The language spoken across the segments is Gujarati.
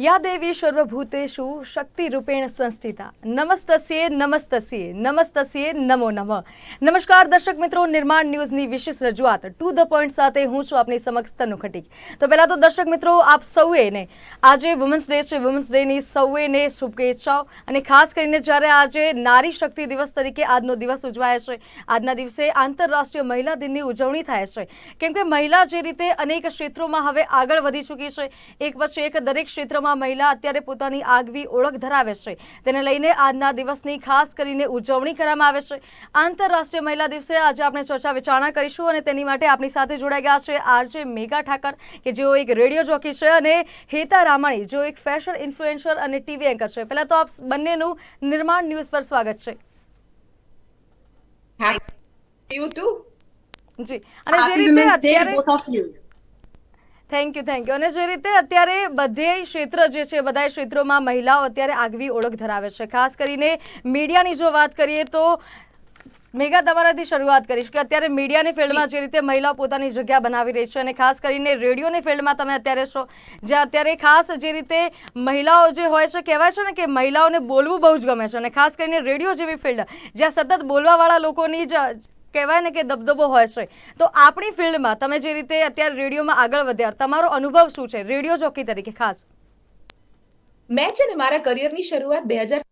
યા દેવી સર્વભૂતેષુ શક્તિરૂપેણ સંસ્થિતા. નમસ્તસ્યે નમસ્તસ્યે નમસ્તસ્યે નમો નમઃ. નમસ્કાર દર્શક મિત્રો, નિર્માણ ન્યૂઝની વિશેષ રજૂઆત. ટુ ધ પોઈન્ટ સાથે હું છું આપની સમક્ષ તનુ ખટીક. તો પહેલાં તો દર્શક મિત્રો, આપ સૌએને આજે વુમન્સ ડે છે. વુમન્સ ડેની સૌએને શુભેચ્છાઓ. અને ખાસ કરીને જ્યારે આજે નારી શક્તિ દિવસ તરીકે આજનો દિવસ ઉજવાય છે, આજના દિવસે આંતરરાષ્ટ્રીય મહિલા દિનની ઉજવણી થાય છે. કેમ કે મહિલા જે રીતે અનેક ક્ષેત્રોમાં હવે આગળ વધી ચૂકી છે, એક પછી એક દરેક ક્ષેત્રમાં મહિલા અત્યારે પોતાની આગવી ઓળખ ધરાવે છે. તેને લઈને આજના દિવસની ખાસ કરીને ઉજવણી કરવામાં આવે છે. આંતરરાષ્ટ્રીય મહિલા દિવસે આજે આપણે ચર્ચા વિચારણા કરીશું અને તેની માટે આપણી સાથે જોડાઈ ગયા છે આરજે મેઘા ઠાકર કે જેઓ એક રેડિયો જોકી છે અને હેતા રામાણી જેઓ એક ફેશન ઇન્ફ્લુએન્સર અને ટીવી એન્કર છે. પહેલાં તો આપ બંનેનું નિર્માણ ન્યૂઝ પર સ્વાગત છે. You. too. જી. અને જે રીતે અત્યારે. થેન્ક યુ થેન્ક યુ અને જે રીતે અત્યારે બધે ક્ષેત્ર જે છે, બધા ક્ષેત્રોમાં મહિલાઓ અત્યારે આગવી ઓળખ ધરાવે છે. ખાસ કરીને મીડિયાની જો વાત કરીએ તો મેઘા, તમારાથી શરૂઆત કરીશ કે અત્યારે મીડિયાની ફિલ્ડમાં જે રીતે મહિલાઓ પોતાની જગ્યા બનાવી રહી છે અને ખાસ કરીને રેડિયોની ફિલ્ડમાં તમે અત્યારે છો, જ્યાં અત્યારે ખાસ જે રીતે મહિલાઓ જે હોય છે, કહેવાય છે ને કે મહિલાઓને બોલવું બહુ જ ગમે છે. અને ખાસ કરીને રેડિયો જેવી ફિલ્ડ, જ્યાં સતત બોલવાવાળા લોકોની જ કહેવાય ને કે દબદબો હોય છે. તો આપણી ફિલ્ડમાં તમે જે રીતે અત્યારે રેડિયોમાં આગળ વધ્યા, તમારો અનુભવ શું છે? રેડિયો જોકી તરીકે, ખાસ. મેં છે ને મારા કરિયરની શરૂઆત બે હજાર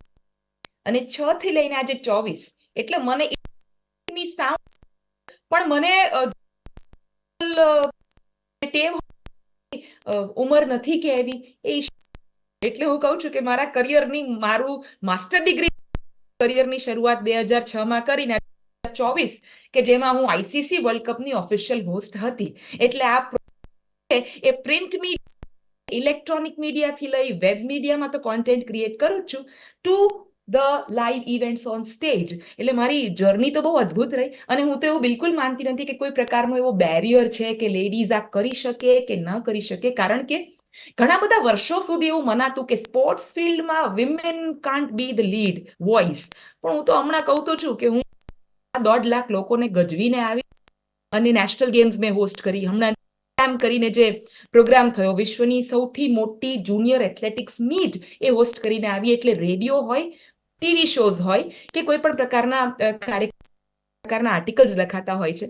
અને છ થી લઈને આજે ચોવીસ. એટલે મને પણ મને ટેવ ઉંમર નથી કે એવી એ એટલે હું કહું છું કે મારા કરિયરની મારું માસ્ટર ડિગ્રી કરિયરની શરૂઆત બે હજાર છ માં કરીને ચોવીસ, કે જેમાં હું આઈસીસી વર્લ્ડ કપની ઓફિશિયલ હોસ્ટ હતી. એટલે આ એ પ્રિન્ટ મીડિયા ઇલેક્ટ્રોનિક મીડિયાથી લઈ વેબ મીડિયામાં તો કોન્ટેન્ટ ક્રિએટ કરું છું to the live events on stage એટલે મારી જર્ની તો બહુ અદ્ભુત રહી, અને હું તો એવું બિલકુલ માનતી નથી કે કોઈ પ્રકારનો એવો બેરિયર છે કે લેડીઝ આ કરી શકે કે ન કરી શકે, કારણ કે ઘણા બધા વર્ષો સુધી એવું મનાતું કે સ્પોર્ટ્સ ફિલ્ડમાં women can't be the lead voice પણ હું તો હમણાં કહું તો છું કે હું દોઢ લાખ લોકોને ગજવીને આવી અને નેશનલ ગેમ્સ મેં હોસ્ટ કરી. હમણાં કરીને જે પ્રોગ્રામ થયો, વિશ્વની સૌથી મોટી જુનિયર એથ્લેટિક્સ મીટ એ હોસ્ટ કરીને આવી. એટલે રેડિયો હોય ટીવી શોઝ હોય કે કોઈ પણ પ્રકારના પ્રકારના આર્ટિકલ્સ લખાતા હોય છે.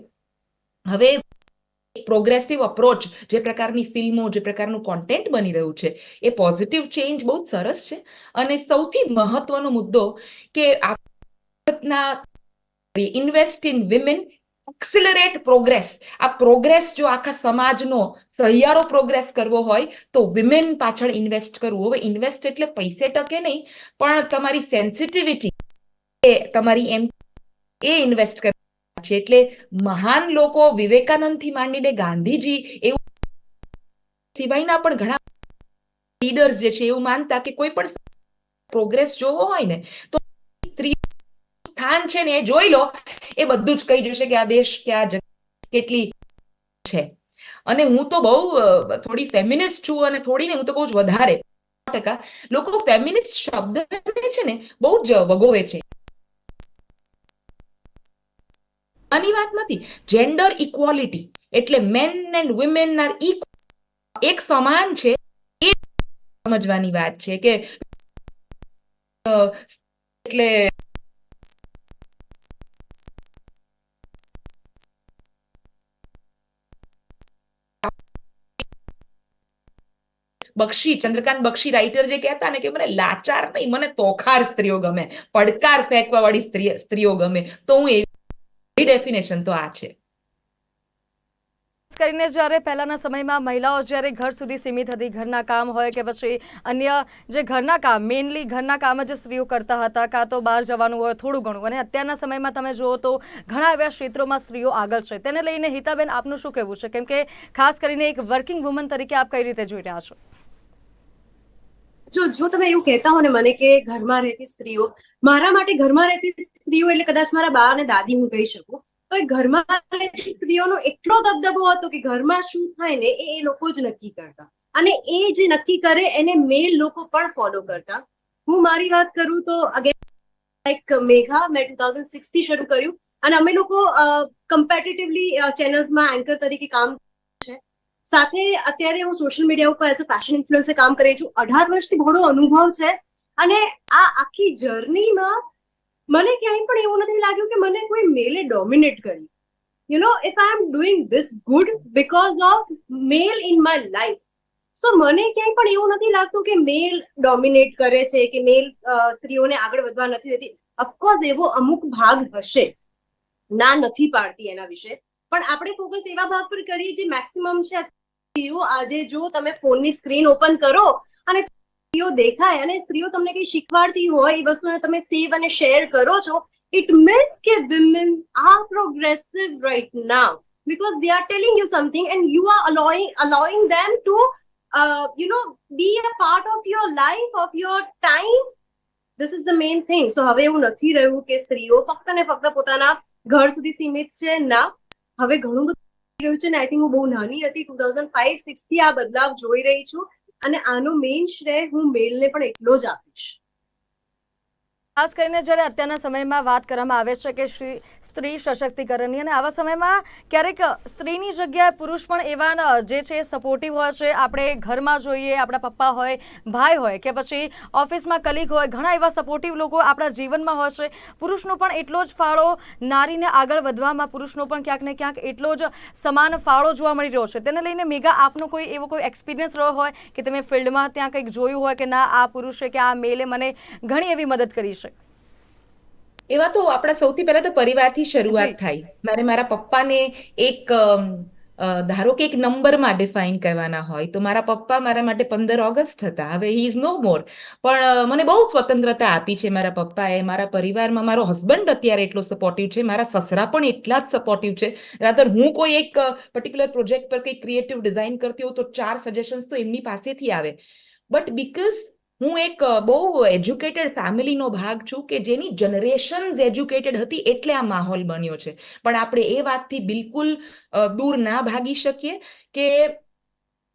હવે પ્રોગ્રેસિવ અપ્રોચ જે પ્રકારની ફિલ્મો, જે પ્રકારનું કોન્ટેન્ટ બની રહ્યું છે, એ પોઝિટિવ ચેન્જ બહુ સરસ છે. અને સૌથી મહત્વનો મુદ્દો કે આપના invest in women accelerate progress આ પ્રોગ્રેસ જો આખા સમાજનો સહિયારો પ્રોગ્રેસ કરવો હોય, તો વિમેન પાછળ ઇન્વેસ્ટ કરવું. હવે ઇન્વેસ્ટ એટલે પૈસે ટકે નહીં, પણ તમારી સેન્સિટિવિટી એ તમારી એમ એ ઇન્વેસ્ટ કરવા છે. એટલે મહાન લોકો વિવેકાનંદથી માંડીને ગાંધીજી એવું સિવાયના પણ ઘણા લીડર્સ જે છે એવું માનતા કે કોઈ પણ પ્રોગ્રેસ જોવો હોય ને, તો સ્થાન છે ને એ જોઈ લો, એ બધું જ કહી જશે કે આ દેશ, કે આ કેટલી છે. અને હું તો બહુ થોડી ફેમિનિસ્ટ છું અને થોડી ને હું તો કહું છું વધારે ટકા. લોકો ફેમિનિસ્ટ શબ્દને છે ને બહુ જ વગોવે છે. આની વાત નથી. જેન્ડર ઇક્વાલિટી એટલે મેન એન્ડ વુમેન આર એક સમાન છે, એ સમજવાની વાત છે કે એટલે બક્ષી, ચંદ્રકાંત બક્ષી રાઇટર જે કહેતા ને કે મને લાચાર નહીં, મને તોખાર સ્ત્રીઓ ગમે, પડકાર ફેંકવા વાળી સ્ત્રી, સ્ત્રીઓ ગમે, તો હું એવી ડેફિનેશન તો આ છે. કરીને જ્યારે પહેલાના સમયમાં મહિલાઓ જ્યારે ઘર સુધી સીમિત હતી, ઘરના કામ હોય કે પછી અન્ય જે ઘરના કામ મેઇનલી ઘરના કામ જ સ્ત્રીઓ કરતા હતા, કાં તો બહાર જવાનું હોય, થોડું ઘણું. અને અત્યારના સમયમાં તમે જુઓ તો ઘણા એવા ક્ષેત્રોમાં સ્ત્રીઓ આગળ છે. તેને લઈને હિતાબેન, આપનું શું કહેવું છે? કેમ કે ખાસ કરીને એક વર્કિંગ વુમન તરીકે આપ કઈ રીતે જોઈ રહ્યા છો? જો જો તમે એવું કહેતા હો ને મને કે ઘરમાં રહેતી સ્ત્રીઓ, મારા માટે ઘરમાં રહેતી સ્ત્રીઓ એટલે કદાચ મારા બા અને દાદી હું કહી શકું તો એ ઘરમાં રહેતી સ્ત્રીઓનો એટલો દબદબો હતો કે ઘરમાં શું થાય ને એ લોકો જ નક્કી કરતા. અને એ જે નક્કી કરે એને મેલ લોકો પણ ફોલો કરતા. હું મારી વાત કરું તો અગેન લાઈક મેઘા, મેં ટુ થાઉઝન્ડ સિક્સથી શરૂ કર્યું. અને અમે લોકો કમ્પેટિટિવલી ચેનલ્સમાં એન્કર તરીકે કામ સાથે અત્યારે હું સોશિયલ મીડિયા ઉપર એઝ અ ફેશન ઇન્ફ્લુઅન્સર કામ કરી છું. અઢાર વર્ષથી ઘણો અનુભવ છે અને આ આખી જર્નીમાં મને ક્યાંય પણ એવું નથી લાગ્યું કે મને કોઈ મેલે ડોમિનેટ કરી. You know if I am doing this good because of male in my life so મને ક્યાંય પણ એવું નથી લાગતું કે મેલ ડોમિનેટ કરે છે, કે મેલ સ્ત્રીઓને આગળ વધવા નથી દેતી. ઓફકોર્સ એવો અમુક ભાગ હશે. ના નથી પાડતી એના વિશે. પણ આપણે ફોકસ એવા ભાગ પર કરીએ જે મેક્સિમમ છે સ્ત્રીઓ આજે જો તમે ફોનની સ્ક્રીન ઓપન કરો અને સ્ત્રીઓ દેખાય અને સ્ત્રીઓ તમને કઈ શીખવાડતી હોય એ વસ્તુને તમે સેવ અને શેર કરો છો ઇટ મીન્સ કે women are progressive right now because they are telling you something and you are allowing allowing them to uh, you know be a part of your life of your time this is the main thing હવે એવું નથી રહ્યું કે સ્ત્રીઓ ફક્ત ને ફક્ત પોતાના ઘર સુધી સીમિત છે ના હવે ઘણું બધું ગયું છે ને આઈ થિંક હું બહુ નાની હતી ટુ થાઉઝન્ડ ફાઈવ સિક્સથી આ બદલાવ જોઈ રહી છું. અને આનો મેઇન શ્રેય હું મેલને પણ એટલો જ આપીશ. ખાસ કરીને જ્યારે અત્યારના સમયમાં વાત કરવામાં આવે છે કે શ્રી સ્ત્રી સશક્તિકરણની અને આવા સમયમાં ક્યારેક સ્ત્રીની જગ્યાએ પુરુષ પણ એવા જે છે સપોર્ટિવ હોય છે. આપણે ઘરમાં જોઈએ, આપણા પપ્પા હોય, ભાઈ હોય કે પછી ઓફિસમાં કલીગ હોય, ઘણા એવા સપોર્ટિવ લોકો આપણા જીવનમાં હોય છે. પુરુષનો પણ એટલો જ ફાળો નારીને આગળ વધવામાં પુરુષનો પણ ક્યાંક ને ક્યાંક એટલો જ સમાન ફાળો જોવા મળી રહ્યો છે. તેને લઈને મેગા આપનો કોઈ એવો કોઈ એક્સપિરિયન્સ રહ્યો હોય કે તમે ફિલ્ડમાં ત્યાં કંઈક જોયું હોય કે ના, આ પુરુષે કે આ મેલે મને ઘણી એવી મદદ કરી છે એવા તો આપણા સૌથી પહેલા તો પરિવારથી શરૂઆત થાય. મારે મારા પપ્પાને એક ધારો કે એક નંબરમાં ડિફાઇન કરવાના હોય તો મારા પપ્પા મારા માટે પંદર ઓગસ્ટ હતા. હવે હી ઇઝ નો મોર પણ મને બહુ સ્વતંત્રતા આપી છે મારા પપ્પાએ. મારા પરિવારમાં મારો હસબન્ડ અત્યારે એટલો સપોર્ટિવ છે. મારા સસરા પણ એટલા જ સપોર્ટિવ છે. રાધર હું કોઈ એક પર્ટિક્યુલર પ્રોજેક્ટ પર કંઈક ક્રિએટિવ ડિઝાઇન કરતી હોઉં તો ચાર સજેશન્સ તો એમની પાસેથી આવે. બટ બીકોઝ હું એક બહુ એજ્યુકેટેડ ફેમિલીનો ભાગ છું કે જેની જનરેશન્સ એજ્યુકેટેડ હતી એટલે આ માહોલ બન્યો છે. પણ આપણે એ વાતથી બિલકુલ દૂર ના ભાગી શકીએ કે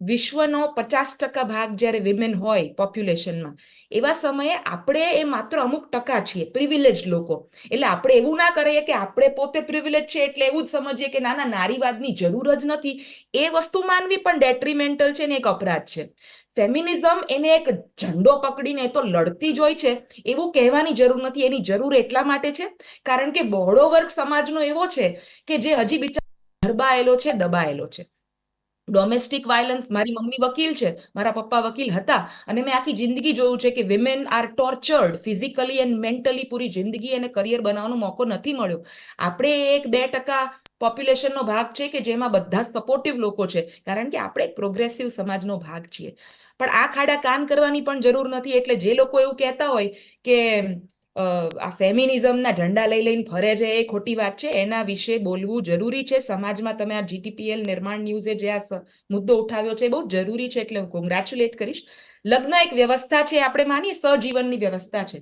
વિશ્વનો પચાસ ટકા ભાગ જ્યારે વિમેન હોય પોપ્યુલેશનમાં એવા સમયે આપણે એ માત્ર અમુક ટકા છીએ પ્રિવિલેજ લોકો. એટલે આપણે એવું ના કરીએ કે આપણે પોતે પ્રિવિલેજ છે એટલે એવું જ સમજીએ કે ના ના, નારીવાદની જરૂર જ નથી. એ વસ્તુ માનવી પણ ડેટ્રીમેન્ટલ છે ને એક અપરાધ છે. ફેમિનિઝમ એને એક ઝંડો પકડીને તો લડતી જ હોય છે. એવું કહેવાની જરૂર નથી. એની જરૂર એટલા માટે છે, કારણ કે બહોળો વર્ગ સમાજનો એવો છે કે જે હજી બિચારો દબાયેલો છે દબાયેલો છે. ડોમેસ્ટિક વાયલન્સ મારી મમ્મી વકીલ છે, મારા પપ્પા વકીલ હતા અને મેં આખી જિંદગી જોયું છે કે women are tortured physically and mentally પૂરી જિંદગી એને કરિયર બનાવવાનો મોકો નથી મળ્યો. આપણે એક બે ટકા પોપ્યુલેશનનો ભાગ છે કે જેમાં બધા સપોર્ટિવ લોકો છે. કારણ કે આપણે એક પ્રોગ્રેસિવ સમાજનો ભાગ છીએ. પણ આ ખાડા કાન કરવાની પણ જરૂર નથી. એટલે જે લોકો એવું કહેતા હોય કે આ ફેમિનિઝમના ઝંડા લઈ લઈને ફરે છે, એ ખોટી વાત છે. એના વિશે બોલવું જરૂરી છે. સમાજમાં તમે આ જીટીપીએલ નિર્માણ ન્યૂઝે જે આ મુદ્દો ઉઠાવ્યો છે એ બહુ જરૂરી છે. એટલે હું કોંગ્રેચ્યુલેટ કરીશ. લગ્ન એક વ્યવસ્થા છે, આપણે માનીએ સહજીવનની વ્યવસ્થા છે.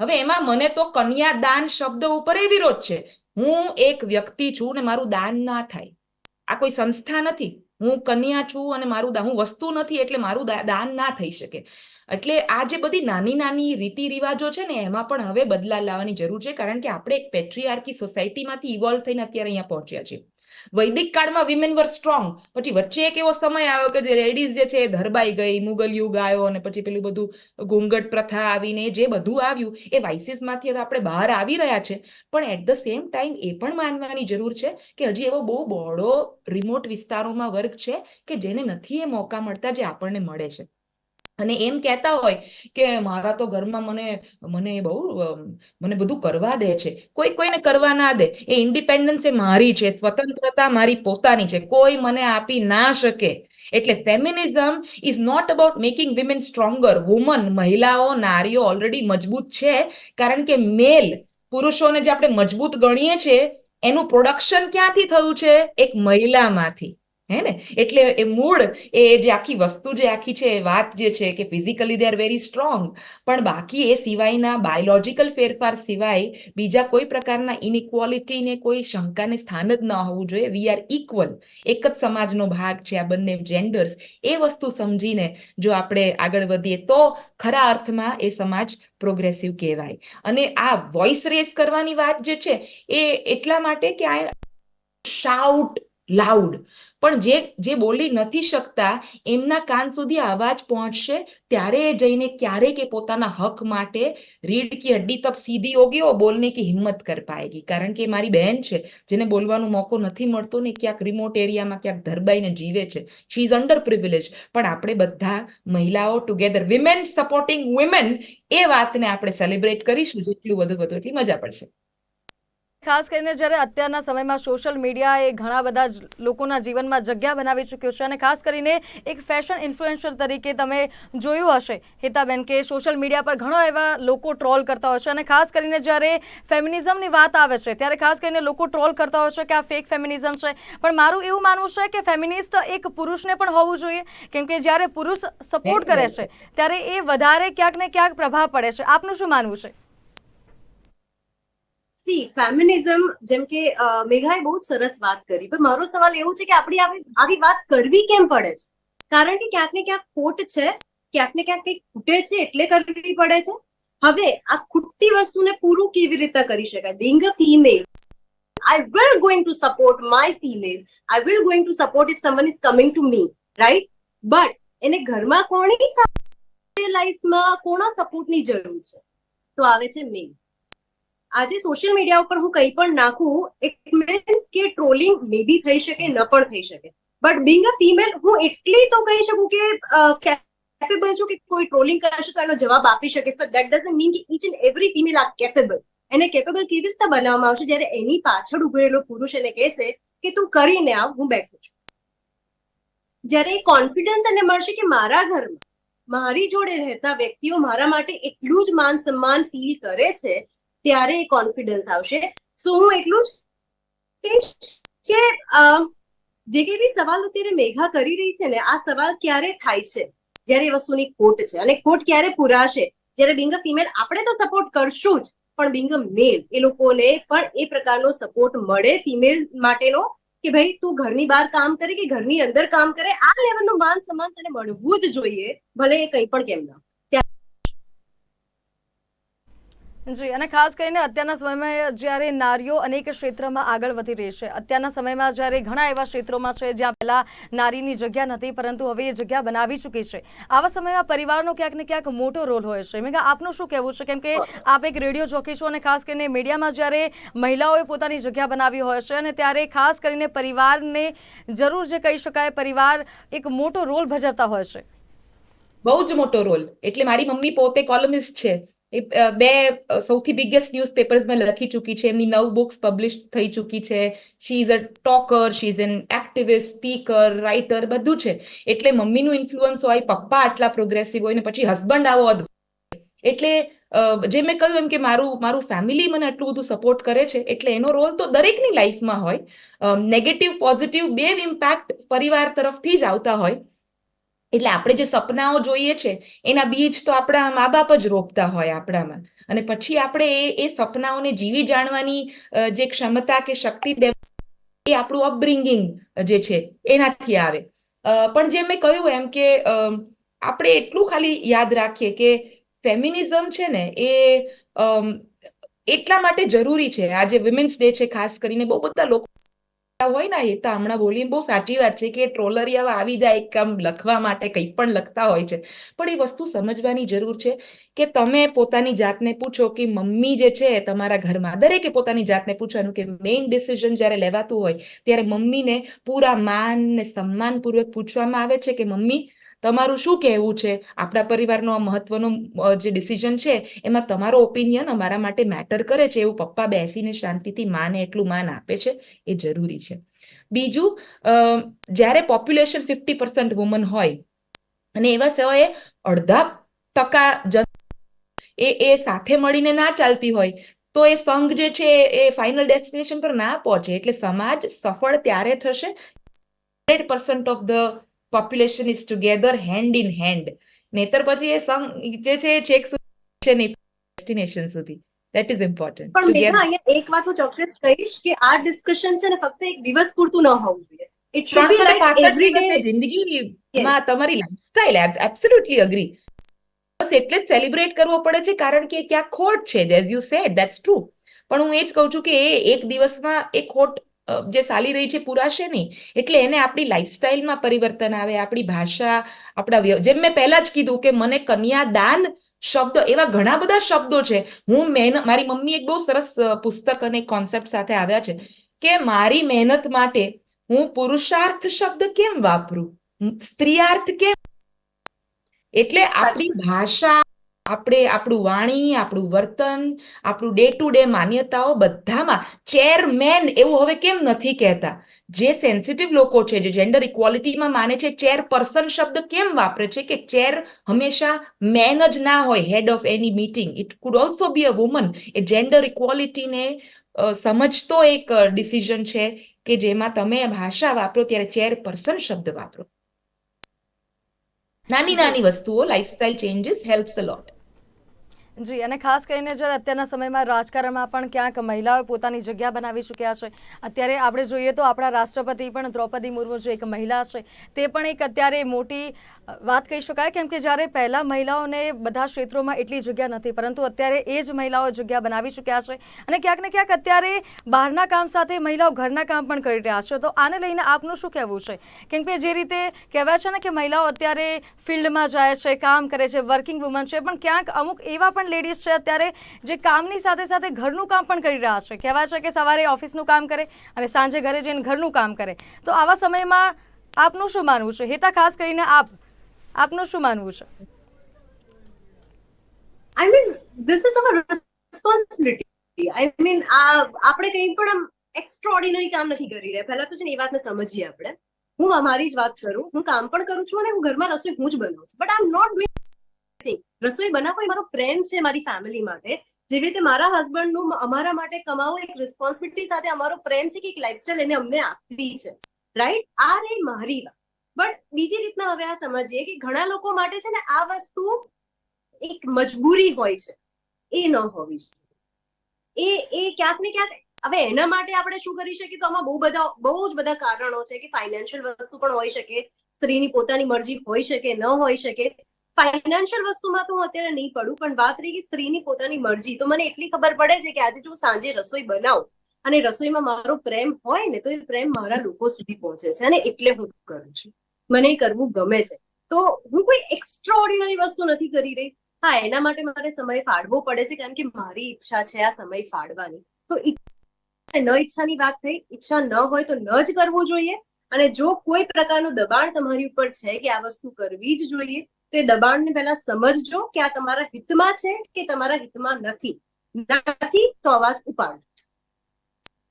હવે એમાં મને તો કન્યાદાન શબ્દ ઉપર એ વિરોધ છે. હું એક વ્યક્તિ છું ને મારું દાન ના થાય. આ કોઈ સંસ્થા નથી. હું કન્યા છું અને મારું હું વસ્તુ નથી એટલે મારું દાન ના થઈ શકે. એટલે આ જે બધી નાની નાની રીતિ રિવાજો છે ને, એમાં પણ હવે બદલાવ લાવવાની જરૂર છે, કારણ કે આપણે એક પેટ્રીઆર્કી સોસાયટીમાંથી ઇવોલ્વ થઈને અત્યારે અહીંયા પહોંચ્યા છીએ. વૈદિક કાળમાં વિમેન વર સ્ટ્રોંગ પછી વચ્ચે એક એવો સમય આવ્યો કે જે લેડીઝ જે છે એ ધરબાઈ ગઈ, મુગલ યુગ આવ્યો અને પછી પેલું બધું ઘૂંઘટ પ્રથા આવીને જે બધું આવ્યું એ વાઇસીસમાંથી હવે આપણે બહાર આવી રહ્યા છે. પણ એટ ધ સેમ ટાઈમ એ પણ માનવાની જરૂર છે કે હજી એવો બહુ બહોળો રિમોટ વિસ્તારોમાં વર્ગ છે કે જેને નથી એ મોકા મળતા જે આપણને મળે છે. અને એમ કહેતા હોય કે મારા તો ઘરમાં મને મને બહુ મને બધું કરવા દે છે. કોઈ કોઈને કરવા ના દે. એ ઇન્ડિપેન્ડન્સ એ મારી છે. સ્વતંત્રતા મારી પોતાની છે. કોઈ મને આપી ના શકે. એટલે feminism is not about making women stronger woman મહિલાઓ, નારીઓ ઓલરેડી મજબૂત છે. કારણ કે મેલ પુરુષોને જે આપણે મજબૂત ગણીએ છીએ એનું પ્રોડક્શન ક્યાંથી થયું છે? એક મહિલામાંથી. હે ને? એટલે એ મૂળ, એ જે આખી વસ્તુ જે આખી છે, એ વાત જે છે કે physically they are very strong પણ બાકી એ સિવાયના બાયોલોજિકલ ફેરફાર સિવાય બીજા કોઈ પ્રકારના ઇનઇક્વાલિટીને કોઈ શંકાને સ્થાન જ ન હોવું જોઈએ. વી આર ઇક્વલ એક જ સમાજનો ભાગ છે આ બંને જેન્ડર્સ એ વસ્તુ સમજીને જો આપણે આગળ વધીએ તો ખરા અર્થમાં એ સમાજ પ્રોગ્રેસિવ કહેવાય. અને આ વોઇસ રેસ કરવાની વાત જે છે, એ એટલા માટે કે આ શાઉટ લાઉડ પણ જે જે બોલી નથી શકતા, એમના કાન સુધી અવાજ પહોંચશે, ત્યારે એ જઈને ક્યારેક એ પોતાના હક માટે રીડ કી હડ્ડી તક સીધી હોગી ઓ બોલને કી હિંમત કર પાએગી કારણ કે મારી બહેન છે, જેને બોલવાનો મોકો નથી મળતો ને ક્યાંક રિમોટ એરિયામાં ક્યાંક ધરબાઈને જીવે છે. શી ઇઝ અંડર પ્રિવિલેજ પણ આપણે બધા મહિલાઓ ટુગેધર વિમેન સપોર્ટિંગ વુમેન એ વાતને આપણે સેલિબ્રેટ કરીશું જેટલું વધુ વધુ એટલી મજા પડશે. ખાસ કરીને જ્યારે અત્યારના સમયમાં સોશિયલ મીડિયા એ ઘણા બધા જ લોકોના જીવનમાં જગ્યા બનાવી ચૂક્યું છે અને ખાસ કરીને એક ફેશન ઇન્ફ્લુએન્સર તરીકે તમે જોયું હશે હિતાબેન કે સોશિયલ મીડિયા પર ઘણા એવા લોકો ટ્રોલ કરતા હોય છે અને ખાસ કરીને જ્યારે ફેમિનિઝમની વાત આવે છે ત્યારે ખાસ કરીને લોકો ટ્રોલ કરતા હોય છે કે આ ફેક ફેમિનિઝમ છે. પણ મારું એવું માનવું છે કે ફેમિનિસ્ટ એક પુરુષને પણ હોવું જોઈએ કેમ કે જ્યારે પુરુષ સપોર્ટ કરે છે ત્યારે એ વધારે ક્યાંક ને ક્યાંક પ્રભાવ પડે છે. આપનું શું માનવું છે? સી ફેમિનિઝમ જેમ કે મેઘાએ બહુ સરસ વાત કરી. પણ મારો સવાલ એવું છે કે આપણી આવી વાત કરવી કેમ પડે છે? કારણ કે ક્યાંક ને ક્યાંક ખોટ છે, ક્યાંક ને ક્યાંક કંઈક ખૂટે છે એટલે કરવી પડે છે. હવે આ ખૂટતી વસ્તુને પૂરું કેવી રીતે કરી શકાય? Being a female I will going to support my female I will going to support if someone is coming to me right but એને ઘરમાં કોની લાઈફમાં કોના સપોર્ટની જરૂર છે? તો આવે છે મેલ આજે સોશિયલ મીડિયા ઉપર હું કંઈ પણ નાખું ઇટ મીન્સ કે ટ્રોલિંગ મે બી થઈ શકે, ન પણ થઈ શકે. બટ બિંગ અ ફિમેલ હું એટલી તો કહી શકું કે કેપેબલ છું કે કોઈ ટ્રોલિંગ કરશે તો એનો જવાબ આપી શકીશ બટ દેટ ડઝન્ટ મીન કે each and every female are capable એને કેપેબલ કેવી રીતે બનાવવામાં આવશે? જ્યારે એની પાછળ ઉભેલો પુરુષ એને કહેશે કે, તું કરીને આવ, હું બેઠો છું. જ્યારે એ કોન્ફિડન્સ એને મળશે કે, મારા ઘરમાં મારી જોડે રહેતા વ્યક્તિઓ મારા માટે એટલું જ માન સન્માન ફીલ કરે છે ત્યારે એ કોન્ફિડન્સ આવશે. સો હું એટલું જ કે જે કઈ બી સવાલ અત્યારે મેઘા કરી રહી છે ને, આ સવાલ ક્યારે થાય છે? જ્યારે એ વસ્તુની ખોટ છે. અને ખોટ ક્યારે પુરાશે? જ્યારે બિંગ ફિમેલ આપણે તો સપોર્ટ કરશું જ, પણ બિંગ મેલ એ લોકોને પણ એ પ્રકારનો સપોર્ટ મળે ફિમેલ માટેનો કે ભાઈ, તું ઘરની બહાર કામ કરે કે ઘરની અંદર કામ કરે, આ લેવલનું માન સન્માન તને મળવું જ જોઈએ, ભલે એ કંઈ પણ કેમ ના જી અને ખાસ કરીને અત્યારના સમયમાં જ્યારે નારીઓ અનેક ક્ષેત્રમાં આગળ વધી રહી છે અત્યારના સમયમાં જ્યારે ઘણા એવા ક્ષેત્રોમાં છે જ્યાં પહેલા નારીની જગ્યા નથી પરંતુ હવે એ જગ્યા બનાવી ચૂકી છે. આવા સમયમાં પરિવારનો ક્યાંક ને ક્યાંક મોટો રોલ હોય છે. મેં આપનું શું કહેવું છે? કેમ કે આપ એક રેડિયો જોકી છો અને ખાસ કરીને મીડિયામાં જ્યારે મહિલાઓએ પોતાની જગ્યા બનાવી હોય છે અને ત્યારે ખાસ કરીને પરિવારને જરૂર જે કહી શકાય પરિવાર એક મોટો રોલ ભજવતા હોય છે. બહુ જ મોટો રોલ. એટલે મારી મમ્મી પોતે કોલમિસ્ટ છે. એ બે સૌથી બિગેસ્ટ ન્યૂઝ પેપર્સમાં લખી ચૂકી છે. એમની નવ બુક્સ પબ્લિશ થઈ ચૂકી છે. She is a talker she is an activist speaker writer બધું છે. એટલે મમ્મીનું ઇન્ફ્લુઅન્સ હોય, પપ્પા આટલા પ્રોગ્રેસિવ હોય ને પછી હસબન્ડ આવો એટલે જે મેં કહ્યું એમ કે મારું મારું ફેમિલી મને આટલું બધું સપોર્ટ કરે છે, એટલે એનો રોલ તો દરેકની લાઈફમાં હોય. નેગેટિવ પોઝિટિવ બે ઇમ્પેક્ટ પરિવાર તરફથી જ આવતા હોય. એટલે આપણે જે સપનાઓ જોઈએ છે, એના બીજ તો આપણા મા બાપ જ રોપતા હોય આપણામાં. અને પછી આપણે એ એ સપનાઓને જીવી જાણવાની જે ક્ષમતા કે શક્તિ દે, એ આપણું અપબ્રિંગિંગ જે છે, એનાથી આવે. પણ જે મેં કહ્યું એમ કે આપણે એટલું ખાલી યાદ રાખીએ કે ફેમિનિઝમ છે ને, એ એટલા માટે જરૂરી છે. આજે વિમેન્સ ડે છે, ખાસ કરીને બહુ બધા લોકો હોય ને, એ તો હમણાં બોલી બહુ સાચી વાત છે કે ટ્રોલરિયા આવી જાય કામ લખવા માટે કંઈ પણ લખતા હોય છે. પણ એ વસ્તુ સમજવાની જરૂર છે કે તમે પોતાની જાતને પૂછો કે મમ્મી જે છે તમારા ઘરમાં, દરેકે પોતાની જાતને પૂછવાનું કે મેઇન ડિસિઝન જ્યારે લેવાતું હોય, ત્યારે મમ્મીને પૂરા માન ને સન્માનપૂર્વક પૂછવામાં આવે છે કે મમ્મી તમારું શું કહેવું છે? આપણા પરિવારનો આ મહત્વનો જે ડિસિઝન છે, એમાં તમારો ઓપિનિયન અમારા માટે મેટર કરે છે? એવું પપ્પા બેસીને શાંતિથી માને એટલું માન આપે છે? એ જરૂરી છે. બીજું જ્યારે પોપ્યુલેશન ફિફ્ટી પર્સન્ટ વુમન હોય, અને એવા સેવાએ અડધા ટકા એ એ સાથે મળીને ના ચાલતી હોય, તો એ સંઘ જે છે, એ ફાઇનલ ડેસ્ટિનેશન પર ના પહોંચે. એટલે સમાજ સફળ ત્યારે થશે. Hundred percent of the population is together hand in hand નહીતર પછી એ સંગ જે છે છેક સુધી ડેસ્ટિનેશન સુધી. દેટ ઇઝ ઇમ્પોર્ટન્ટ પણ મેઘા અહીંયા એક વાત હું ચોક્કસ કહીશ કે આ ડિસ્કશન છે ને ફક્ત એક દિવસ પૂરતું ન હોવું જોઈએ. It should be like every day જિંદગીમાં તમારી લાઈફસ્ટાઈલ એબ્સોલ્યુટલી અગ્રી બસ એટલે જ સેલિબ્રેટ કરવો પડે છે કારણ કે ક્યાં ખોટ છે as you said that's true પણ હું એ જ કહું છું કે એ એક દિવસમાં એ ખોટ જે ચાલી રહી છે પૂરાશે નહીં એટલે એને આપણી લાઈફસ્ટાઈલમાં પરિવર્તન આવે આપણી ભાષા આપણા જેમ મેં પહેલા જ કીધું કે મને કન્યાદાન શબ્દ એવા ઘણા બધા શબ્દો છે. હું મહેનત મારી મમ્મી એક બહુ સરસ પુસ્તક અને કોન્સેપ્ટ સાથે આવ્યા છે કે મારી મહેનત માટે હું પુરુષાર્થ શબ્દ કેમ વાપરું? સ્ત્રીયાર્થ કેમ? એટલે આપણી ભાષા આપણે આપણું વાણી આપણું વર્તન આપણું ડે ટુ ડે માન્યતાઓ બધામાં ચેરમેન એવું હવે કેમ નથી કહેતા? જે સેન્સિટિવ લોકો છે જે જેન્ડર ઇક્વોલિટીમાં માને છે ચેર પર્સન શબ્દ કેમ વાપરે છે કે ચેર હંમેશા મેન જ ના હોય head of any meeting it could also be a woman A gender ઇક્વોલિટીને સમજતો એક ડિસિઝન છે કે જેમાં તમે ભાષા વાપરો ત્યારે ચેર પર્સન શબ્દ વાપરો. નાની નાની વસ્તુઓ lifestyle changes helps a lot જી, અને ખાસ કરીને જ્યારે અત્યારના સમયમાં રાજકારણમાં પણ ક્યાંક મહિલાઓ પોતાની જગ્યા બનાવી ચૂક્યા છે, અત્યારે આપણે જોઈએ તો આપણા રાષ્ટ્રપતિ પણ દ્રૌપદી મુર્મુ જે એક મહિલા છે, તે પણ એક અત્યારે મોટી વાત કહી શકાય કેમ કે જ્યારે પહેલાં મહિલાઓને બધા ક્ષેત્રોમાં એટલી જગ્યા નથી પરંતુ અત્યારે એ જ મહિલાઓ જગ્યા બનાવી ચૂક્યા છે અને ક્યાંક ને ક્યાંક અત્યારે બહારના કામ સાથે મહિલાઓ ઘરના કામ પણ કરી રહ્યા છે. તો આને લઈને આપનું શું કહેવું છે? કેમ કે જે રીતે કહેવાય છે ને કે મહિલાઓ અત્યારે ફિલ્ડમાં જાય છે, કામ કરે છે, વર્કિંગ વુમન છે, પણ ક્યાંક અમુક એવા પણ લેડીઝ છે, અત્યારે જે કામની સાથે સાથે ઘરનું કામ પણ કરી રહ્યા છે. કહેવાય છે કે સવારે ઓફિસનું કામ કરે અને સાંજે ઘરે જઈને ઘરનું કામ કરે. તો આવા સમયમાં આપનું શું માનવું છે? હેતા, ખાસ કરીને આપ. આપનું શું માનવું છે? I mean this is our responsibility I mean આપણે કંઈ પણ આમ એક્સ્ટ્રાઓર્ડિનરી કામ નથી કરી રહ્યા. પહેલા તો છે ને એ વાતને સમજીએ આપણે. હું અમારી જ વાત કરું. હું કામ પણ કરું છું અને હું ઘરમાં રસોઈ હું જ બનાવું છું. But I am not doing રસોઈ બનાવવો મારો પ્રેમ છે મારી ફેમિલી માટે. જેવી રીતે મારા હસબન્ડનું અમારા માટે કમાવો એક રિસ્પોન્સિબિલિટી સાથે અમારો પ્રેમ છે કે એક લાઈફસ્ટાઈલ એને અમને આપવી છે. રાઈટ આ રહી મારી વાત. બટ બીજી રીતના હવે આ સમજીએ કે ઘણા લોકો માટે છે ને આ વસ્તુ એક મજબૂરી હોય છે. એ ન હોવી જોઈએ. એ એ ક્યાંક ને ક્યાંક હવે એના માટે આપણે શું કરી શકીએ તો આમાં બહુ બધા, બહુ જ બધા કારણો છે કે ફાઇનાન્શિયલ વસ્તુ પણ હોઈ શકે, સ્ત્રીની પોતાની મરજી હોઈ શકે, ન હોઈ શકે. ફાઇનાન્શિયલ વસ્તુમાં તો હું અત્યારે નહીં પડું, પણ વાત રહી કે સ્ત્રીની પોતાની મરજી. તો મને એટલી ખબર પડે છે કે આજે જો સાંજે રસોઈ બનાવું અને રસોઈમાં મારો પ્રેમ હોય ને, તો એ પ્રેમ મારા લોકો સુધી પહોંચે છે અને એટલે હું કરું છું. મને એ કરવું ગમે છે. તો હું કોઈ એક્સ્ટ્રા વસ્તુ નથી કરી રહી. હા, એના માટે મારે સમય ફાળવો પડે છે કારણ કે મારી ઈચ્છા છે આ સમય ફાળવાની. તો ન ઈચ્છાની વાત થઈ, ઈચ્છા ન હોય તો ન જ કરવું જોઈએ. અને જો કોઈ પ્રકારનું દબાણ તમારી ઉપર છે કે આ વસ્તુ કરવી જ જોઈએ તો એ દબાણને પહેલા સમજજો કે આ તમારા હિતમાં છે કે તમારા હિતમાં નથી નથી તો અવાજ ઉપાડજો.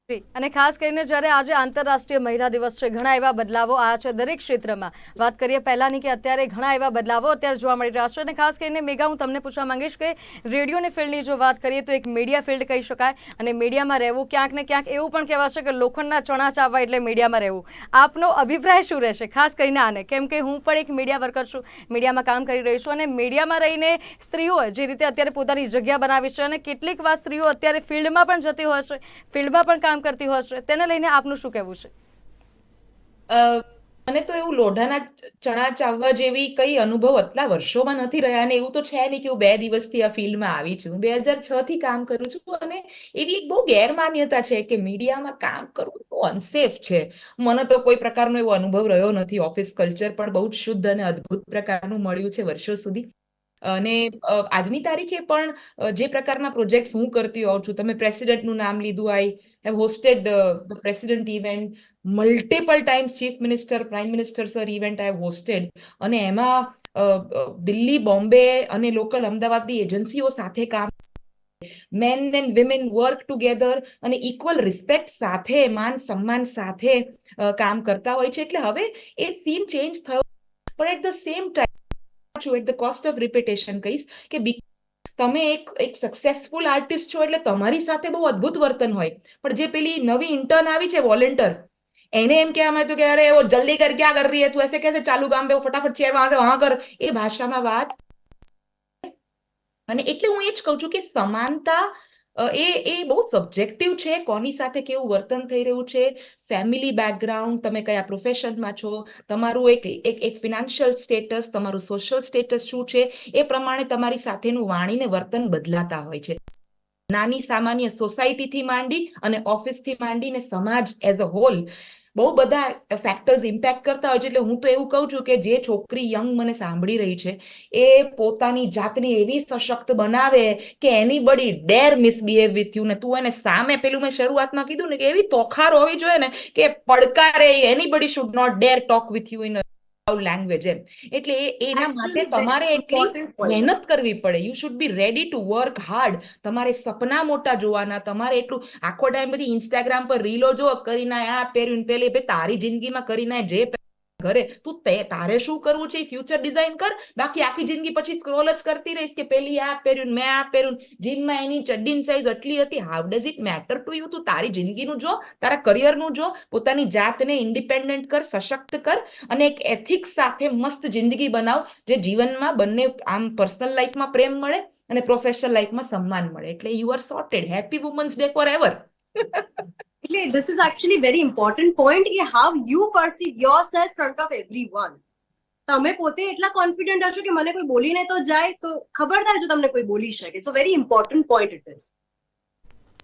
અને ખાસ કરીને જ્યારે આજે આંતરરાષ્ટ્રીય મહિલા દિવસ છે, ઘણા એવા બદલાવો આ છે દરેક ક્ષેત્રમાં. વાત કરીએ પહેલાંની કે અત્યારે ઘણા એવા બદલાવો અત્યારે જોવા મળી રહ્યા છે અને ખાસ કરીને મેઘા, હું તમને પૂછવા માંગીશ કે રેડિયોની ફિલ્ડની જો વાત કરીએ તો એક મીડિયા ફિલ્ડ કહી શકાય અને મીડિયામાં રહેવું ક્યાંક ને ક્યાંક એવું પણ કહેવાશે કે લોખંડના ચણા ચાવવા એટલે મીડિયામાં રહેવું. આપનો અભિપ્રાય શું રહેશે? ખાસ કરીને આને. કેમ કે હું પણ એક મીડિયા વર્કર છું, મીડિયામાં કામ કરી રહી છું અને મીડિયામાં રહીને સ્ત્રીઓ જે રીતે અત્યારે પોતાની જગ્યા બનાવી છે અને કેટલીક વાર સ્ત્રીઓ અત્યારે ફિલ્ડમાં પણ જતી હોય છે, ફિલ્ડમાં પણ કામ કરતી હોય તેને લઈને આપનું શું કહેવું છે? મને તો એવું લોઢાના ચણા ચાવવા જેવી કઈ અનુભવ આટલા વર્ષોમાં નથી રહ્યા અને એવું તો છે નહીં કે હું બે દિવસથી આ ફિલ્ડમાં આવી છું. બે હજાર છ થી કામ કરું છું અને એવી એક બહુ ગેરમાન્યતા છે કે મીડિયામાં કામ કરવું બહુ અનસેફ છે. મને તો કોઈ પ્રકારનો એવો અનુભવ રહ્યો નથી. ઓફિસ કલ્ચર પણ બહુ જ શુદ્ધ અને અદ્ભુત પ્રકારનું મળ્યું છે વર્ષો સુધી. અને આજની તારીખે પણ જે પ્રકારના પ્રોજેક્ટ હું કરતી હોઉં છું, તમે પ્રેસિડેન્ટનું નામ લીધું I, have hosted the president event, multiple times chief minister, prime minister sir event I hosted. અને એમાં દિલ્હી, બોમ્બે અને લોકલ અમદાવાદની એજન્સીઓ સાથે કામ men and women work together અને ઇક્વલ રિસ્પેક્ટ સાથે, માન સન્માન સાથે કામ કરતા હોય છે. એટલે હવે એ સીન ચેન્જ થયો, પણ એટ ધ સેમ ટાઈમ છું at the cost of repetition કહીશ કે તમે એક એક સક્સેસફુલ આર્ટિસ્ટ છો એટલે તમારી સાથે બહુ અદભુત વર્તન હોય. પણ જે પેલી નવી ઇન્ટર્ન આવી છે વોલેન્ટર એને એમ કહેવામાં હતું કે અરે વો જલ્દી કર, ક્યાં કર રહી હે તું? એસે કેસે ચાલુ કામ બે ફટાફટ ચેર વાં વાં કર. એ ભાષામાં વાત. અને એટલે હું એ જ કહું છું કે સમાનતા એ એ બહુ સબ્જેક્ટિવ છે, કોની સાથે કેવું વર્તન થઈ રહ્યું છે ફેમિલી બેકગ્રાઉન્ડ તમે કયા પ્રોફેશનમાં છો, તમારું એક એક એક ફિનાન્શિયલ સ્ટેટસ તમારું સોશિયલ સ્ટેટસ શું છે, એ પ્રમાણે તમારી સાથેનું વાણીને વર્તન બદલાતા હોય છે. નાની સામાન્ય સોસાયટીથી માંડી અને ઓફિસથી માંડીને સમાજ એઝ અ હોલ બહુ બધા ફેક્ટર્સ ઇમ્પેક્ટ કરતા હોય છે. એટલે હું તો એવું કહું છું કે જે છોકરી યંગ મને સાંભળી રહી છે, એ પોતાની જાતને એવી સશક્ત બનાવે કે એની બડી ડેર મિસબિહેવ વિથ યુ ને તું એને સામે પેલું મેં શરૂઆતમાં કીધું ને કે એવી તોખાર હોવી જોઈએ ને કે પડકારે anybody should not dare talk with you in language એમ. એટલે એના માટે તમારે એટલી મહેનત કરવી પડે. You should be ready to work hard તમારે સપના મોટા જોવાના તમારે એટલું આખો ટાઈમ બધી ઇન્સ્ટાગ્રામ પર રીલો જો કરીને આ પહેર્યું પેલી તારી જિંદગીમાં કરીને જે ઘરે, તું તે, તારે શું કરવું છે? ફ્યુચર ડિઝાઇન કર. બાકી આખી જિંદગી પછી સ્ક્રોલ જ કરતી રહીશ કે પેલી આ પહેર્યું મેં આ પહેર્યું જીમમાં એની ચડ્ડીની સાઈઝ આટલી હતી. How does it matter to you તું તારી જિંદગીનું જો, તારા કરિયરનું જો, પોતાની જાતને ઇન્ડિપેન્ડન્ટ કર, સશક્ત કર અને એક એથિક્સ સાથે મસ્ત જિંદગી બનાવ જે જીવનમાં બંને આમ પર્સનલ લાઈફમાં પ્રેમ મળે અને પ્રોફેશનલ લાઈફમાં સન્માન મળે. એટલે you are sorted happy women's day forever એટલે this is actually very important point કે how you perceive yourself front of everyone તમે પોતે એટલા કોન્ફિડન્ટ હશો કે મને કોઈ બોલીને તો જાય તો ખબરદાર જો તમને કોઈ બોલી શકે so very important point it is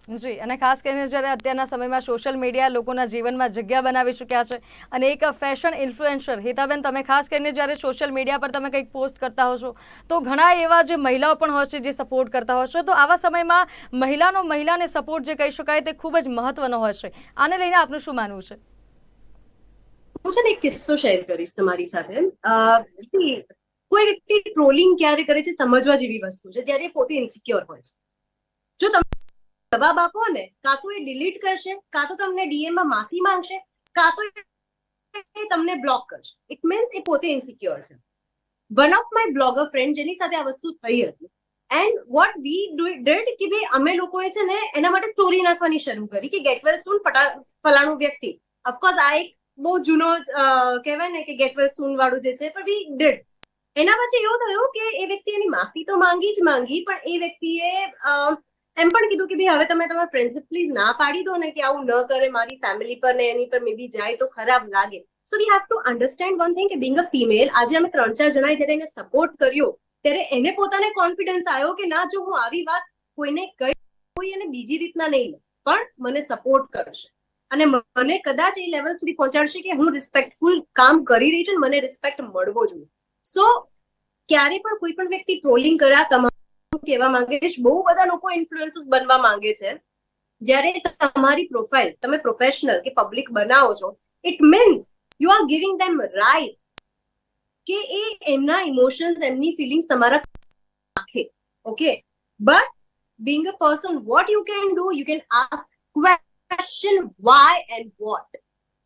જી, અને ખાસ કરીને જ્યારે અત્યારના સમયમાં સોશિયલ મીડિયા લોકોના જીવનમાં જગ્યા બનાવી ચૂક્યા છે અને એક ફેશન ઇન્ફ્લુએન્સર હિતાબેન, તમે ખાસ કરીને જ્યારે સોશિયલ મીડિયા પર તમે કંઈક પોસ્ટ કરતા હશો, તો ઘણા એવા જે મહિલાઓ પણ હોય છે જે સપોર્ટ કરતા હોય છે. તો આવા સમયમાં મહિલાનો મહિલાને સપોર્ટ જે કહી શકાય તે ખૂબ જ મહત્વનો હોય છે. આને લઈને આપનું શું માનવું છે? હું છે ને એક કિસ્સો શેર કરીશ તમારી સાથે. કોઈ વ્યક્તિ ટ્રોલિંગ ક્યારે કરે છે સમજવા જેવી વસ્તુ છે, જ્યારે પોતે ઇન્સિક્યોર હોય છે. જો તમે જવાબ આપો ને. કાં તો એ ડિલીટ કરશે, કાં તો તમને ડીએમમાં માફી માંગશે, કાં તો એ તમને બ્લોક કરશે. ઇટ મીન્સ એ પોતે ઇન્સિક્યોર છે. One of my blogger friend જેની સાથે આ વસ્તુ થઈ હતી એન્ડ વોટ વી ડીડ કે ભાઈ અમે લોકોએ છે ને એના માટે સ્ટોરી નાખવાની શરૂ કરી કે ગેટ વેલ સૂન ફલાણું વ્યક્તિ. ઓફકોર્સ આ એક બહુ જૂનો કહેવાય ને કે ગેટ વેલ સૂન વાળું જે છે, પણ વી ડીડ એના પછી એવું થયું કે એ વ્યક્તિ એની માફી તો માંગી જ માંગી, પણ એ વ્યક્તિએ એમ પણ કીધું કે ભાઈ હવે તમે તમારા ફ્રેન્ડ્સ પ્લીઝ ના પાડી દો ને કે આવું ન કરે, મારી ફેમિલી પર ને એની પર મે બી જાય તો ખરાબ લાગે. So we have to understand one thing કે બિંગ અ ફિમેલ આજે અમે ત્રણ ચાર જણાએ જ્યારે એને સપોર્ટ કર્યો, ત્યારે એને પોતાને કોન્ફિડન્સ આવ્યો કે ના, જો હું આવી વાત કોઈને કહી કોઈ એને બીજી રીતના નહીં લે, પણ મને સપોર્ટ કરશે. અને મને કદાચ એ લેવલ સુધી પહોંચાડશે કે હું રિસ્પેક્ટફુલ કામ કરી રહી છું મને રિસ્પેક્ટ મળવો જોઈએ. સો ક્યારે પણ કોઈ પણ વ્યક્તિ ટ્રોલિંગ કર્યા તમારું કહેવા માંગીશ બહુ બધા લોકો ઇન્ફ્લુએન્સર્સ બનવા માંગે છે. જ્યારે તમારી પ્રોફાઇલ તમે પ્રોફેશનલ કે પબ્લિક બનાવો છો it means you are giving them right કે એ એમના ઇમોશન્સ એમની ફિલિંગ્સ તમારા રાખે. Okay but being a person, what you can do, you can ask question why and what.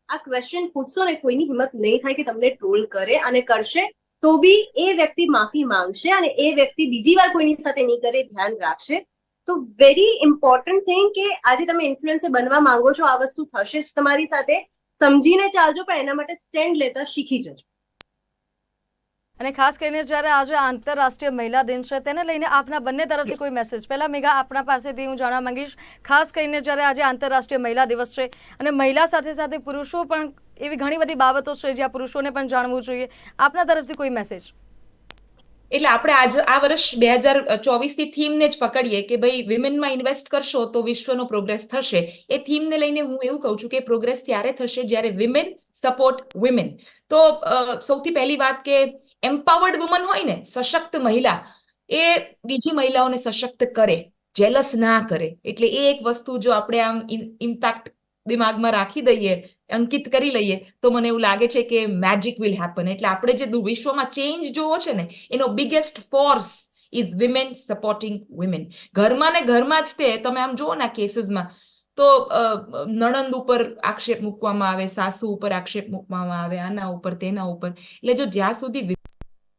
આ ક્વેશ્ચન પૂછશો ને, કોઈની હિંમત નહીં થાય કે તમને ટ્રોલ કરે અને કરશે. તો બી એ વ્યક્તિ માફી માંગશે અને એ વ્યક્તિ બીજી વાર કોઈની સાથે નહીં કરે, ધ્યાન રાખશે. તો વેરી ઇમ્પોર્ટન્ટ થિંગ કે આજે તમે ઇન્ફ્લુએન્સર બનવા માંગો છો, આ વસ્તુ થશે જ તમારી સાથે. સમજીને ચાલજો, પણ એના માટે સ્ટેન્ડ લેતા શીખી જજો. અને ખાસ કરીને જ્યારે આજે આંતરરાષ્ટ્રીય મહિલા દિન છે, તેને લઈને આપના બંને તરફથી કોઈ મેસેજ પહેલા મેઘા, આપના પાસેથી હું જાણવા માંગીશ, ખાસ કરીને જ્યારે આજે આંતરરાષ્ટ્રીય મહિલા દિવસ છે, અને મહિલા સાથે સાથે પુરુષો પણ એવી ઘણી બધી બાબતો છે, જ્યાં પુરુષોને પણ જાણવું જોઈએ. આપના તરફથી કોઈ મેસેજ એટલે આપણે આજ, આ વર્ષ બે હજાર ચોવીસની થીમને જ પકડીએ કે ભાઈ વિમેનમાં ઇન્વેસ્ટ કરશો તો વિશ્વનો પ્રોગ્રેસ થશે. એ થીમને લઈને હું એવું કહું છું કે પ્રોગ્રેસ ત્યારે થશે જ્યારે વિમેન સપોર્ટ વિમેન તો સૌથી પહેલી વાત કે એમ્પાવર્ડ વુમન હોય ને, સશક્ત મહિલા, એ બીજી મહિલાઓને સશક્ત કરે જેલસ ના કરે. એટલે એ એક વસ્તુ જો આપણે આમ ઇમ્પેક્ટ દિમાગમાં રાખી દઈએ, અંકિત કરી લઈએ, તો મને એવું લાગે છે કે મેજિક વિલ હેપન એટલે આપણે જે વિશ્વમાં ચેન્જ જોવો છે ને, એનો biggest force is women supporting women ઘરમાં ને ઘરમાં જ તે, તમે આમ જુઓ ના કેસીસમાં, તો નણંદ ઉપર આક્ષેપ મૂકવામાં આવે, સાસુ ઉપર આક્ષેપ મૂકવામાં આવે, આના ઉપર, તેના ઉપર. એટલે જો જ્યાં સુધી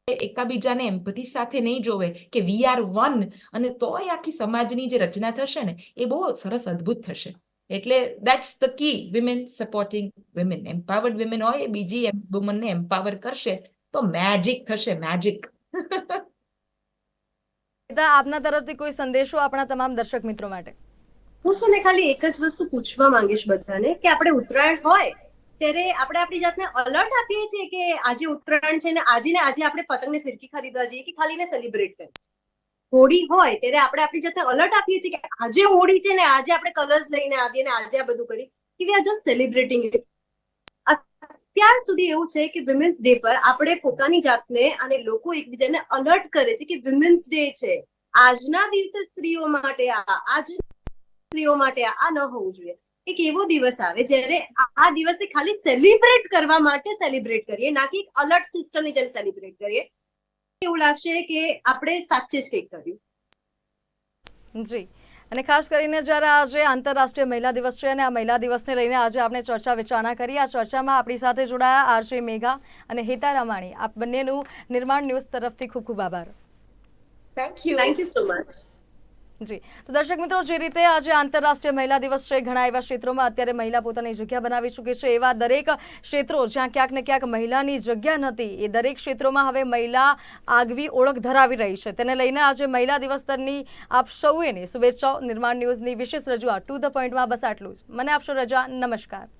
એકાબીજાને એમ્પથી સાથે નહીં જોવે કે વી આર વન અને તોય આખી સમાજની જે રચના થશે ને એ બહુ સરસ અદ્ભુત થશે. એટલે that's the key women supporting women empowered women હોય એ બીજી વુમનને એમ્પાવર કરશે તો મેજિક થશે મેજિક આપના તરફથી કોઈ સંદેશો આપણા તમામ દર્શક મિત્રો માટે? હું છે ને ખાલી એક જ વસ્તુ પૂછવા માંગીશ બધાને કે આપણે ઉત્તરાયણ હોય ત્યારે આપણે આપણી જાતને અલર્ટ આપીએ છીએ કે આજે ઉત્તરાયણ છે ને આજે ને આજે આપણે પતંગને ફિરકી ખરીદવા જઈએ કે ખાલી ને સેલિબ્રેટ કરીએ? હોળી હોય ત્યારે આપણે આપણી જાતને અલર્ટ આપીએ છીએ કે આજે હોળી છે ને આજે આપણે કલર્સ લઈને આવીએ ને આજે આ બધું કરીએ કે we are just celebrating it અત્યાર સુધી એવું છે કે વિમેન્સ ડે પર આપણે પોતાની જાતને અને લોકો એકબીજાને અલર્ટ કરે છે કે વિમેન્સ ડે છે. આજના દિવસે સ્ત્રીઓ માટે આ આજ સ્ત્રીઓ માટે આ ન હોવું જોઈએ. એક એવો દિવસ આવે જ્યારે આ- દિવસે ખાલી સેલિબ્રેટ કરવા માટે સેલિબ્રેટ કરીએ ના કે એક અલર્ટ સિસ્ટમની જેમ સેલિબ્રેટ કરીએ. એવું લાગશે કે આપણે સાચે જ કંઈક કર્યું. જી. અને ખાસ કરીને જ્યારે આજે આંતરરાષ્ટ્રીય મહિલા દિવસ છે અને આ મહિલા દિવસને લઈને આજે આપણે ચર્ચા વિચારણા કરી આ ચર્ચામાં આપણી સાથે જોડાયા આરજે મેઘા અને હેતા રમાણી. આપ બંનેનું નિર્માણ ન્યૂઝ તરફથી ખૂબ ખૂબ આભાર. Thank you thank you so much જી. તો દર્શક મિત્રો, જે રીતે આજે આંતરરાષ્ટ્રીય મહિલા દિવસ છે, ઘણા એવા ક્ષેત્રોમાં અત્યારે મહિલા પોતાની જગ્યા બનાવી ચૂકી છે. એવા દરેક ક્ષેત્રો જ્યાં ક્યાંક ને ક્યાંક મહિલાની જગ્યા નથી, એ દરેક ક્ષેત્રોમાં હવે મહિલા આગવી ઓળખ ધરાવી રહી છે. તેને લઈને આજે મહિલા દિવસ તરની આપ સૌએને શુભેચ્છાઓ. નિર્માણ ન્યૂઝની વિશેષ રજૂઆત ટુ ધ પોઈન્ટમાં. બસ આટલું જ. મને આપશો રજા. નમસ્કાર.